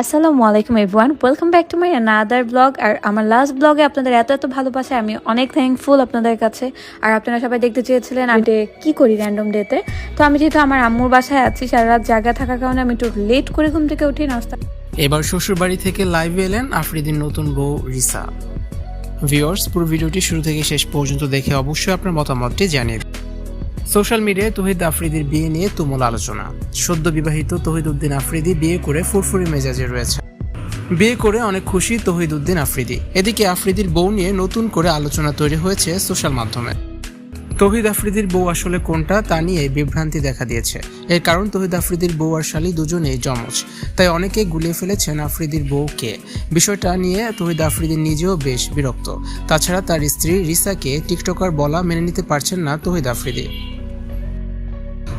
আসসালামু আলাইকুম everyone. Welcome back to my another blog আর আমার লাস্ট ব্লগে আপনাদের এত এত ভালোবাসে, আমি অনেক থ্যাঙ্কফুল আপনাদের কাছে। আর আপনারা সবাই দেখতে চেয়েছিলেন আমি কী করি র্যান্ডম ডেতে তো। আমি যেহেতু আমার আম্মুর বাসায় আছি, সারা রাত জায়গা থাকার কারণে আমি একটু লেট করে ঘুম থেকে উঠি, নাস্তা। এবার শ্বশুরবাড়ি থেকে লাইভে এলেন আফ্রিদির নতুন বউ রিসা। ভিউয়ার্স পুরো ভিডিওটি শুরু থেকে শেষ পর্যন্ত দেখে অবশ্যই আপনার মতামতটি জানিয়ে। সোশ্যাল মিডিয়ায় তহিদ আফ্রিদির বিয়ে নিয়ে তুমুল আলোচনা। সদ্য বিবাহিত তহিদ উদ্দিন আফ্রিদি বিয়ে করে ফুরফুরি মেজাজে রয়েছে। বিয়ে করে অনেক খুশি তহিদ উদ্দিন আফ্রিদি। এদিকে আফ্রিদির বউ নিয়ে নতুন করে আলোচনা তৈরি হয়েছে সোশ্যাল মাধ্যমে। তহিদ আফ্রিদির বউ আসলে কোনটা তা নিয়ে বিভ্রান্তি দেখা দিয়েছে। এর কারণ তহিদ আফ্রিদির বউ আর শালী দুজনেই যমজ। তাই অনেকে গুলিয়ে ফেলেছেন আফ্রিদির বউকে। বিষয়টা নিয়ে তহিদ আফ্রিদি নিজেও বেশ বিরক্ত। তাছাড়া তার স্ত্রী রিসাকে টিকটকার বলা মেনে নিতে পারছেন না তহিদ আফ্রিদি।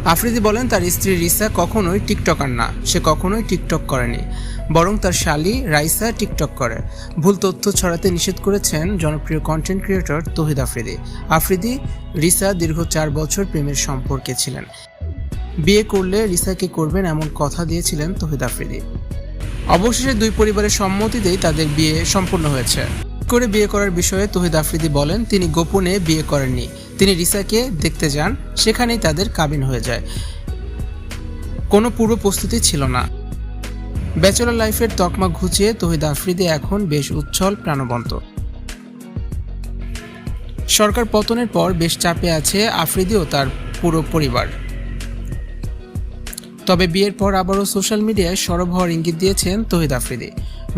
আফ্রিদি বলেন, তার স্ত্রী রিসা কখনোই টিকটকার না। সে কখনোই টিকটক করেনি, বরং তার শালি রাইসা টিকটক করে। ভুল তথ্য ছড়াতে নিষেধ করেছেন জনপ্রিয় কন্টেন্ট ক্রিয়েটর তহিদ আফ্রিদি। আফ্রিদি, রিসা দীর্ঘ চার বছর প্রেমের সম্পর্কে ছিলেন। বিয়ে করলে রিসাকে করবেন এমন কথা দিয়েছিলেন তহিদ আফ্রিদি। অবশেষে দুই পরিবারের সম্মতিতেই তাদের বিয়ে সম্পূর্ণ হয়েছে। করে বিয়ে করার বিষয়ে তহিদ আফ্রিদি বলেন, তিনি গোপনে বিয়ে করেননি। তিনি রিসাকে দেখতে যান, সেখানেই তাদের কাবিন হয়ে যায়। কোনো পূর্ব প্রস্তুতি ছিল না। ব্যাচেলর লাইফের তকমা ঘুচিয়ে তহিদ আফ্রিদি এখন বেশ উচ্ছল, প্রাণবন্ত। সরকার পতনের পর বেশ চাপে আছে আফ্রিদি ও তার পুরো পরিবার। তবে বিয়ের পর আবারও সোশ্যাল মিডিয়ায় সরব হওয়ার ইঙ্গিত দিয়েছেন তহিদ আফ্রিদি।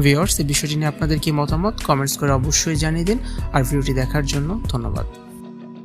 ভিওর্স এই বিষয়টি নিয়ে আপনাদের কি মতামত? কমেন্টস করে অবশ্যই জানিয়ে দিন। আর ভিডিওটি দেখার জন্য ধন্যবাদ।